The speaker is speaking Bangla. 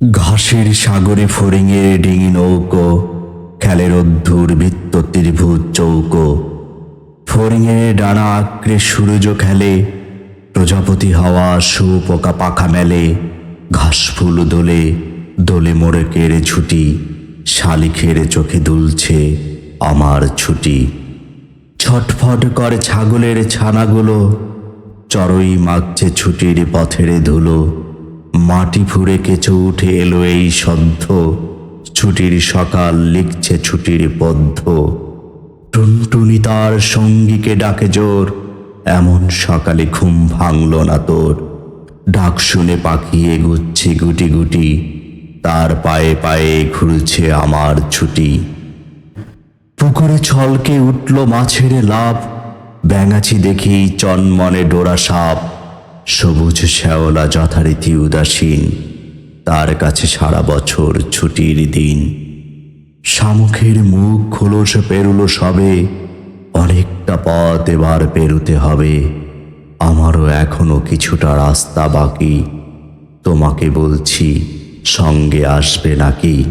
ঘাসের সাগরে ফড়িংয়ের ডিঙি নৌকো, খেলের বৃত্ত ত্রিভুজ চৌকো। ফড়িংয়ের ডানা আঁকড়ে সূর্য খেলে, প্রজাপতি হাওয়া শুপোকা পাখা মেলে, ঘাস ফুল দোলে দোলে মোড়ে কেড়ে ছুটি, শালিখের চোখে দুলছে আমার ছুটি। ছটফট করে ছাগলের ছানাগুলো চড়ই মাগছে ছুটির পথের ধুলো। মাটি ফুঁড়ে কেঁচো উঠে এলো এই সদ্ধ ছুটির সকাল লিখছে ছুটির পদ্য। টুনটুনি তার সঙ্গীকে ডাকে জোর, এমন সকালে ঘুম ভাঙল না তোর। ডাক শুনে পাখি এগুচ্ছে গুটি গুটি, তার পায়ে পায়ে ঘুরছে আমার ছুটি। পুকুরে ছলকে উঠল মাছের লাভ ব্যাঙাচি দেখি চনমনে ডোরা সাপ। সবুজ শ্যাওলা যথারীতি উদাসীন। তার কাছে সারা বছর ছুটির দিন। শামুখের মুখ খোলস পেরুলো সবে, অনেকটা পথ এবার পেরুতে হবে। আমারও এখনও কিছুটা রাস্তা বাকি। তোমাকে বলছি, সঙ্গে আসবে নাকি?